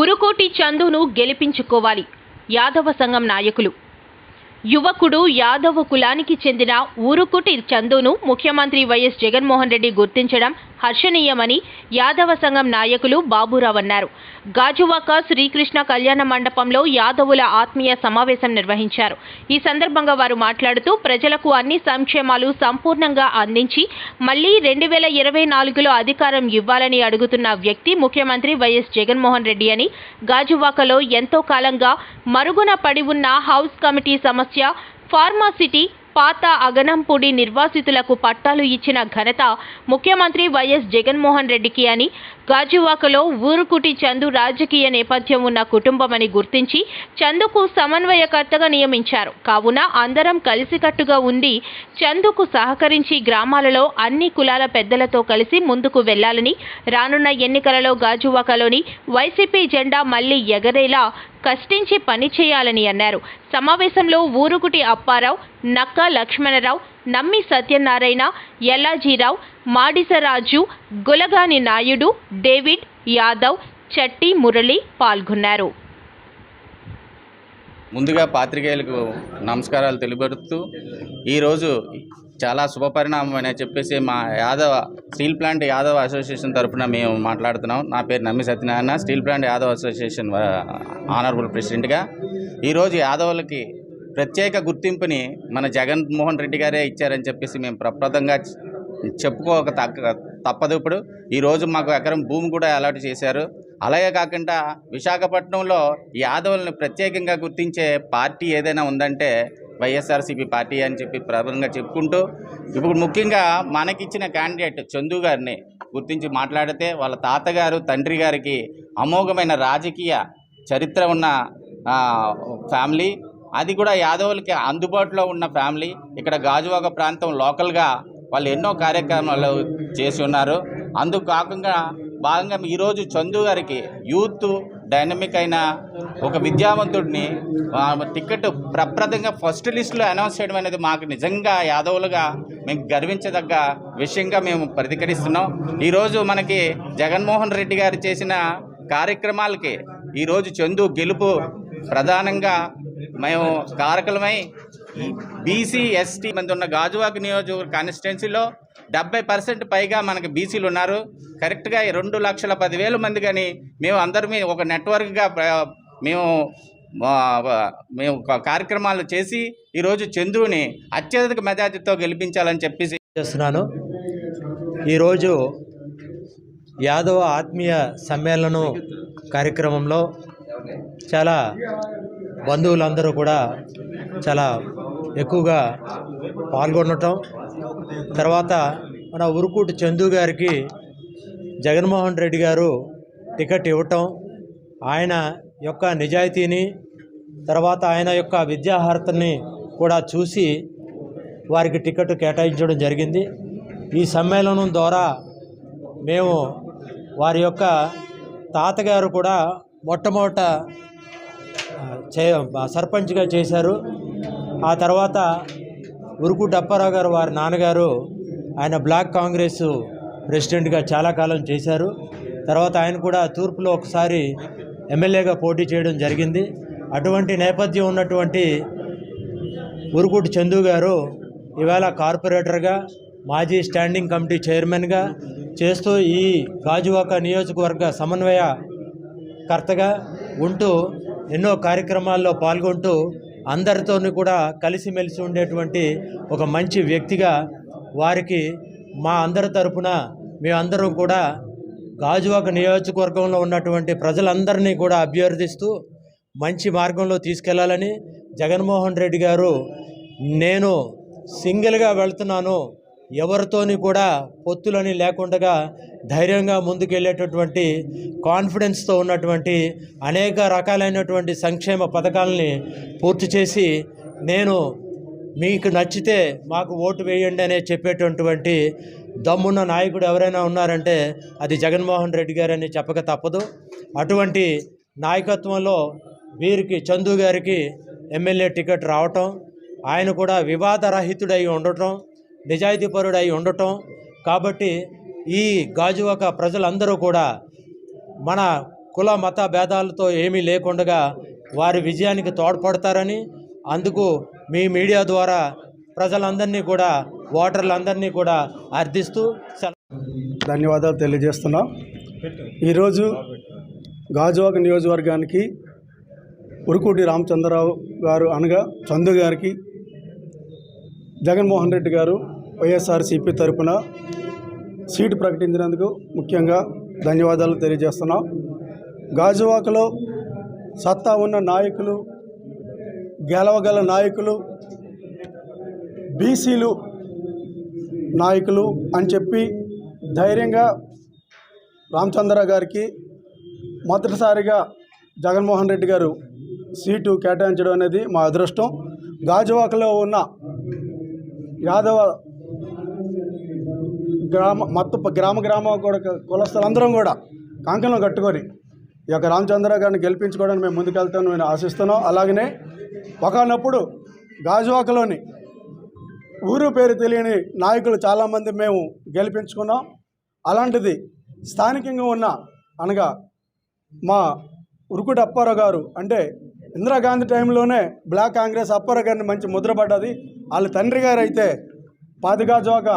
ఉరుకోటి చందును గెలిపించుకోవాలి. యాదవ సంఘం నాయకులు. యువకుడు యాదవ కులానికి చెందిన ఊరుకుటి చందును ముఖ్యమంత్రి వైఎస్ జగన్మోహన్ రెడ్డి గుర్తించడం హర్షణీయమని యాదవ సంఘం నాయకులు బాబురావు అన్నారు. గాజువాక శ్రీకృష్ణ కళ్యాణ మండపంలో యాదవుల ఆత్మీయ సమావేశం నిర్వహించారు. ఈ సందర్భంగా వారు మాట్లాడుతూ ప్రజలకు అన్ని సంక్షేమాలు సంపూర్ణంగా అందించి మళ్ళీ రెండు వేల ఇరవై నాలుగులో అధికారం ఇవ్వాలని అడుగుతున్న వ్యక్తి ముఖ్యమంత్రి వైఎస్ జగన్మోహన్ రెడ్డి అని గాజువాకలో ఎంతో కాలంగా మరుగున పడి ఉన్న హౌస్ కమిటీ సమస్య ఫార్మాసిటీ పాత అగనంపూడి నిర్వాసితులకు పట్టాలు ఇచ్చిన ఘనత ముఖ్యమంత్రి వైఎస్ జగన్మోహన్ రెడ్డికి అని గాజువాకలో ఊరుకుటి చందు రాజకీయ నేపథ్యం ఉన్న కుటుంబమని గుర్తించి చందుకు సమన్వయకర్తగా నియమించారు. కావున అందరం కలిసికట్టుగా ఉండి చందుకు సహకరించి గ్రామాలలో అన్ని కులాల పెద్దలతో కలిసి ముందుకు వెళ్ళాలని రానున్న ఎన్నికలలో గాజువాకలోని వైసీపీ జెండా మళ్ళీ ఎగరేలా కష్టించి పనిచేయాలని అన్నారు. సమావేశంలో ఊరుకుటి అప్పారావు నక్క లక్ష్మణరావు నమ్మి సత్యనారాయణ ఎల్లాజీరావు మాడిసరాజు గులగాని నాయుడు డేవిడ్ యాదవ్ చట్టి మురళి పాల్గొన్నారు. ముందుగా పాత్రికేయులకు నమస్కారాలు తెలియబడుతూ ఈరోజు చాలా శుభపరిణామం అని చెప్పేసి మా Yadava steel plant Yadava association తరఫున మేము మాట్లాడుతున్నాం. నా పేరు Nammi Satyanarayana steel plant Yadava association honourable ప్రెసిడెంట్గా. ఈరోజు యాదవులకి ప్రత్యేక గుర్తింపుని మన జగన్మోహన్ రెడ్డి గారే ఇచ్చారని చెప్పేసి మేము ప్రప్రదంగా చెప్పుకోక తగ్గ తప్పదు ఇప్పుడు. ఈరోజు మాకు ఎకరం భూమి కూడా అలాట్ చేశారు. అలాగే కాకుండా విశాఖపట్నంలో యాదవులను ప్రత్యేకంగా గుర్తించే పార్టీ ఏదైనా ఉందంటే వైఎస్ఆర్సీపీ పార్టీ అని చెప్పి ప్రబలంగా చెప్పుకుంటూ ఇప్పుడు ముఖ్యంగా మనకిచ్చిన క్యాండిడేట్ చందు గారిని గుర్తించి మాట్లాడితే వాళ్ళ తాతగారు తండ్రి గారికి అమోఘమైన రాజకీయ చరిత్ర ఉన్న ఫ్యామిలీ. అది కూడా యాదవులకి అందుబాటులో ఉన్న ఫ్యామిలీ. ఇక్కడ గాజువాక ప్రాంతం లోకల్గా వాళ్ళు ఎన్నో కార్యక్రమాలు చేసి ఉన్నారు. అందుకు కాకుండా భాగంగా ఈరోజు చందు గారికి యూత్ డైనమిక్ అయిన ఒక విద్యావంతుడిని టికెట్ ప్రప్రదంగా ఫస్ట్ లిస్టులో అనౌన్స్ చేయడం అనేది మాకు నిజంగా యాదవులుగా మేము గర్వించదగ్గ విషయంగా మేము ప్రతికరిస్తున్నాం. ఈరోజు మనకి జగన్మోహన్ రెడ్డి గారు చేసిన కార్యక్రమాలకి ఈరోజు చందు గెలుపు ప్రధానంగా మేము కారకులమై బీసీ ఎస్టీ మంది ఉన్న గాజువాక నియోజకవర్గ కాన్స్టిట్యున్సీలో డెబ్బై పర్సెంట్ పైగా మనకి బీసీలు ఉన్నారు. కరెక్ట్గా రెండు లక్షల పదివేల మంది కానీ మేము అందరం ఒక నెట్వర్క్గా ప్ర- మేము మేము కార్యక్రమాలు చేసి ఈరోజు చంద్రుని అత్యధిక మెజార్టీతో గెలిపించాలని చెప్పేసి చేస్తున్నాను. ఈరోజు యాదవ ఆత్మీయ సమ్మేళనం కార్యక్రమంలో చాలా బంధువులందరూ కూడా చాలా ఎక్కువగా పాల్గొనటం. తర్వాత మన ఉరుకుటి చందు గారికి జగన్మోహన్ రెడ్డి గారు టికెట్ ఇవ్వటం. ఆయన యొక్క నిజాయితీని తర్వాత ఆయన యొక్క విద్యార్హతని కూడా చూసి వారికి టికెట్ కేటాయించడం జరిగింది. ఈ సమ్మేళనం ద్వారా మేము వారి యొక్క తాతగారు కూడా మొట్టమొదట చే సర్పంచ్గా చేశారు. ఆ తర్వాత ఉరుకు డప్పారావు గారు వారి నాన్నగారు ఆయన బ్లాక్ కాంగ్రెస్ ప్రెసిడెంట్గా చాలా కాలం చేశారు. తర్వాత ఆయన కూడా తూర్పులో ఒకసారి ఎమ్మెల్యేగా పోటీ చేయడం జరిగింది. అటువంటి నేపథ్యం ఉన్నటువంటి ఉరుకుటి చందు గారు ఇవాళ కార్పొరేటర్గా మాజీ స్టాండింగ్ కమిటీ చైర్మన్గా చేస్తూ ఈ గాజువాక నియోజకవర్గ సమన్వయ కర్తగా ఉంటూ ఎన్నో కార్యక్రమాల్లో పాల్గొంటూ అందరితోని కూడా కలిసిమెలిసి ఉండేటువంటి ఒక మంచి వ్యక్తిగా వారికి మా అందరి తరపున మేమందరం కూడా గాజువాక నియోజకవర్గంలో ఉన్నటువంటి ప్రజలందరినీ కూడా అభ్యర్థిస్తూ మంచి మార్గంలో తీసుకెళ్ళాలని జగన్మోహన్ రెడ్డి గారు నేను సింగిల్గా వెళ్తున్నాను. ఎవరితోని కూడా పొత్తులని లేకుండా ధైర్యంగా ముందుకెళ్ళేటటువంటి కాన్ఫిడెన్స్తో ఉన్నటువంటి అనేక రకాలైనటువంటి సంక్షేమ పథకాలని పూర్తి చేసి నేను మీకు నచ్చితే మాకు ఓటు వేయండి అనే చెప్పేటటువంటి దమ్మున్న నాయకుడు ఎవరైనా ఉన్నారంటే అది జగన్మోహన్ రెడ్డి గారని చెప్పక తప్పదు. అటువంటి నాయకత్వంలో వీరికి చందు గారికి ఎమ్మెల్యే టికెట్ రావటం ఆయన కూడా వివాదరహితుడై ఉండటం నిజాయితీపరుడై ఉండటం. కాబట్టి ఈ గాజువాక ప్రజలందరూ కూడా మన కుల మత భేదాలతో ఏమీ లేకుండా వారి విజయానికి తోడ్పడతారని అందుకు మీ మీడియా ద్వారా ప్రజలందరినీ కూడా ఓటర్లందరినీ కూడా అర్థిస్తూ ధన్యవాదాలు తెలియజేస్తున్నాం. ఈరోజు గాజువాక నియోజకవర్గానికి ఉరుకూటి రామచంద్రరావు గారు అనగా చందు గారికి జగన్మోహన్ రెడ్డి గారు వైఎస్ఆర్సీపీ తరపున సీటు ప్రకటించినందుకు ముఖ్యంగా ధన్యవాదాలు తెలియజేస్తున్నాం. గాజువాకలో సత్తా ఉన్న నాయకులు గెలవగల నాయకులు బీసీలు నాయకులు అని చెప్పి ధైర్యంగా రామచంద్ర గారికి మొదటిసారిగా జగన్మోహన్ రెడ్డి గారు సీటు కేటాయించడం అనేది మా అదృష్టం. గాజువాకలో ఉన్న యాదవ గ్రామ మొత్తం గ్రామ గ్రామ కూడా కులస్తులందరం కూడా కాంకణం కట్టుకొని ఈ యొక్క రామచంద్ర గారిని గెలిపించుకోవడానికి మేము ముందుకెళ్తాను నేను ఆశిస్తున్నాం. అలాగనే ఒకనప్పుడు గాజువాకలోని ఊరు పేరు తెలియని నాయకులు చాలామంది మేము గెలిపించుకున్నాం. అలాంటిది స్థానికంగా ఉన్న అనగా మా ఉరుకుటి అప్పారావు గారు అంటే ఇందిరాగాంధీ టైంలోనే బ్లాక్ కాంగ్రెస్ అప్పారావు గారిని మంచి ముద్రపడ్డది వాళ్ళ తండ్రి గారు అయితే పాతిగాజోక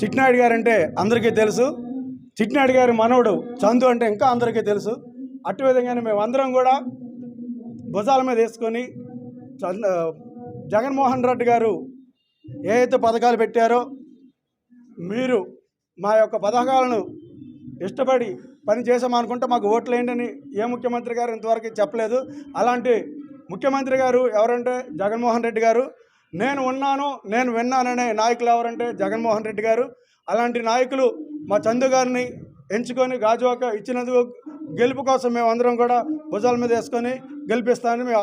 చిట్నాయుడు గారు అంటే అందరికీ తెలుసు. చిట్నాయుడు గారి మనవడు చందు అంటే ఇంకా అందరికీ తెలుసు. అటు విధంగానే మేము అందరం కూడా భుజాల మీద వేసుకొని చంద జగన్మోహన్ రెడ్డి గారు ఏ అయితే పథకాలు పెట్టారో మీరు మా యొక్క పథకాలను ఇష్టపడి పని చేసామనుకుంటే మాకు ఓట్లు ఏంటని ఏ ముఖ్యమంత్రి గారు ఇంతవరకు చెప్పలేదు. అలాంటి ముఖ్యమంత్రి గారు ఎవరంటే జగన్మోహన్ రెడ్డి గారు. నేను ఉన్నాను నేను విన్నాననే నాయకులు ఎవరంటే జగన్మోహన్ రెడ్డి గారు. అలాంటి నాయకులు మా చందు గారిని ఎంచుకొని గాజువాక ఇచ్చినందుకు గెలుపు కోసం మేము అందరం కూడా భుజాల మీద వేసుకొని గెలిపిస్తానని మేము